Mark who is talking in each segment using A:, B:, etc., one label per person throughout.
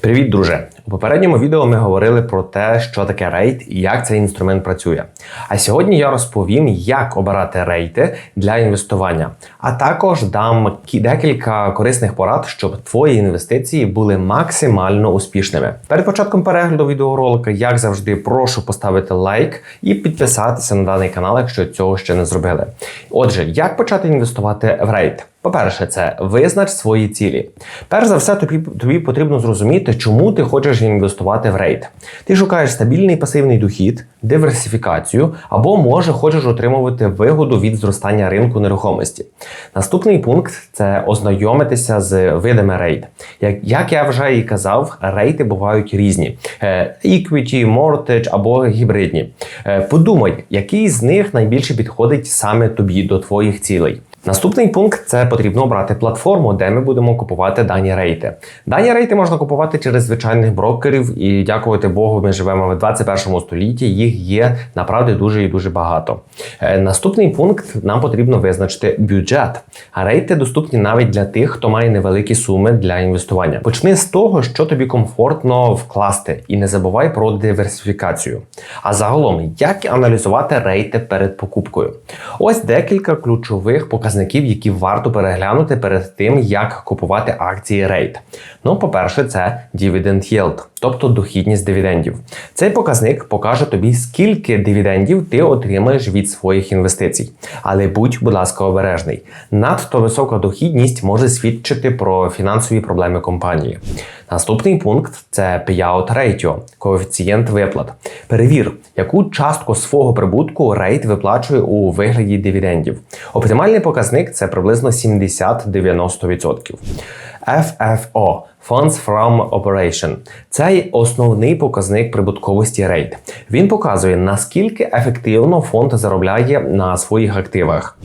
A: Привіт, друже! У попередньому відео ми говорили про те, що таке рейт і як цей інструмент працює. А сьогодні я розповім, як обирати рейти для інвестування, а також дам декілька корисних порад, щоб твої інвестиції були максимально успішними. Перед початком перегляду відеоролика, як завжди, прошу поставити лайк і підписатися на даний канал, якщо цього ще не зробили. Отже, як почати інвестувати в рейт? По-перше, це визнач свої цілі. Перш за все, тобі, тобі потрібно зрозуміти, чому ти хочеш інвестувати в рейд. Ти шукаєш стабільний пасивний дохід, диверсифікацію або може хочеш отримувати вигоду від зростання ринку нерухомості. Наступний пункт це ознайомитися з видами рейд. Як, як я вже і казав, рейти бувають різні: Е, equity, mortgage або гібридні. Е, Подумай, який з них найбільше підходить саме тобі до твоїх цілей. Наступний пункт це потрібно обрати платформу, де ми будемо купувати дані рейти. Дані рейти можна купувати через звичайних брокерів, і дякувати Богу, ми живемо в 21 столітті. Їх є направді дуже і дуже багато. Е, Наступний пункт нам потрібно визначити бюджет. А рейти доступні навіть для тих, хто має невеликі суми для інвестування. Почни з того, що тобі комфортно вкласти, і не забувай про диверсифікацію. А загалом, як аналізувати рейти перед покупкою? Ось декілька ключових показників, які варто переглянути перед тим, як купувати акції рейд. Ну, по-перше, це dividend yield, тобто дохідність дивідендів. Цей показник покаже тобі, скільки дивідендів ти отримаєш від своїх інвестицій. Але будь, будь ласка, обережний. Надто висока дохідність може свідчити про фінансові проблеми компанії. Наступний пункт це payout ratio, коефіцієнт виплат. Перевір, яку частку свого прибутку рейт виплачує у вигляді дивідендів. Оптимальний показник це приблизно 70-90%. FFO Funds from Operation – це основний показник прибутковості рейд. Він показує, наскільки ефективно фонд заробляє на своїх активах.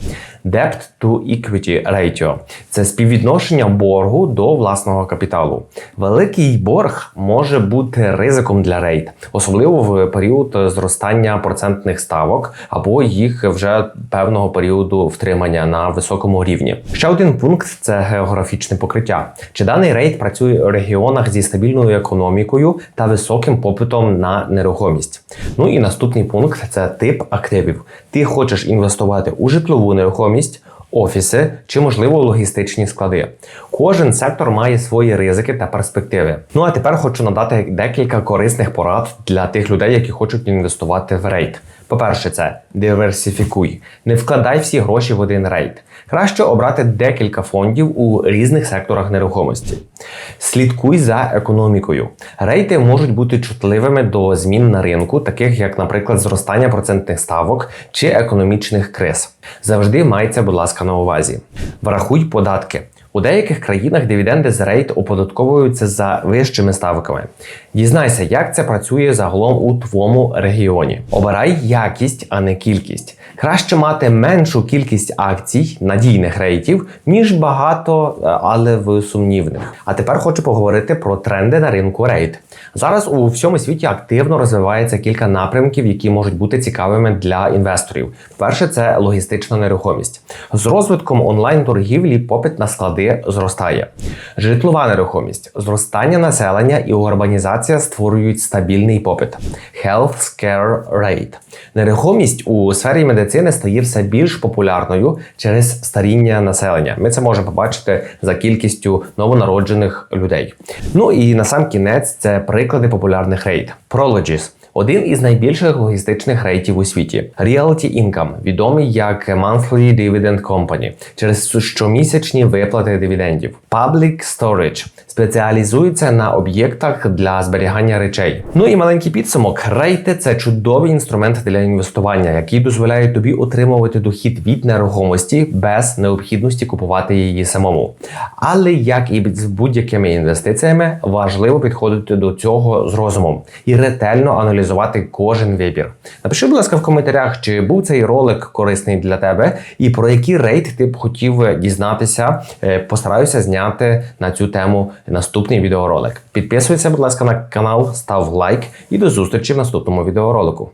A: Debt to Equity Ratio – це співвідношення боргу до власного капіталу. Великий борг може бути ризиком для рейт, особливо в період зростання процентних ставок або їх вже певного періоду втримання на високому рівні. Ще один пункт це географічне покриття. Чи даний рейд працює у регіонах зі стабільною економікою та високим попитом на нерухомість? Ну і наступний пункт це тип активів. Ти хочеш інвестувати у житлову нерухомість. Офіси чи, можливо, логістичні склади. Кожен сектор має свої ризики та перспективи. Ну а тепер хочу надати декілька корисних порад для тих людей, які хочуть інвестувати в рейд. По-перше, це диверсифікуй. Не вкладай всі гроші в один рейд. Краще обрати декілька фондів у різних секторах нерухомості. Слідкуй за економікою. Рейти можуть бути чутливими до змін на ринку, таких як, наприклад, зростання процентних ставок чи економічних криз. Завжди майте, будь ласка, на увазі. Врахуй податки. У деяких країнах дивіденди з рейт оподатковуються за вищими ставками. Дізнайся, як це працює загалом у твоєму регіоні. Обирай якість, а не кількість. Краще мати меншу кількість акцій надійних рейтів, ніж багато, е, але в сумнівних. А тепер хочу поговорити про тренди на ринку рейт. Зараз у всьому світі активно розвивається кілька напрямків, які можуть бути цікавими для інвесторів. Перше це логістична нерухомість. З розвитком онлайн-торгівлі попит на склади зростає. Житлова нерухомість, зростання населення і урбанізація створюють стабільний попит. Healthcare rate. Нерухомість у сфері медицини стає все більш популярною через старіння населення. Ми це можемо побачити за кількістю новонароджених людей. Ну і на сам кінець це приклади популярних рейд. Prologis – один із найбільших логістичних рейтів у світі. Realty Income, відомий як Monthly Dividend Company, через щомісячні виплати дивідендів. Public Storage спеціалізується на об'єктах для зберігання речей. Ну і маленький підсумок. Рейти це чудовий інструмент для інвестування, який дозволяє тобі отримувати дохід від нерухомості без необхідності купувати її самому. Але як і з будь-якими інвестиціями, важливо підходити до цього з розумом і ретельно аналізувати кожен вибір. Напиши, будь ласка, в коментарях, чи був цей ролик корисний для тебе, і про який рейд ти б хотів дізнатися. Е, Постараюся зняти на цю тему наступний відеоролик. Підписуйся, будь ласка, на канал, став лайк і до зустрічі в наступному відеоролику.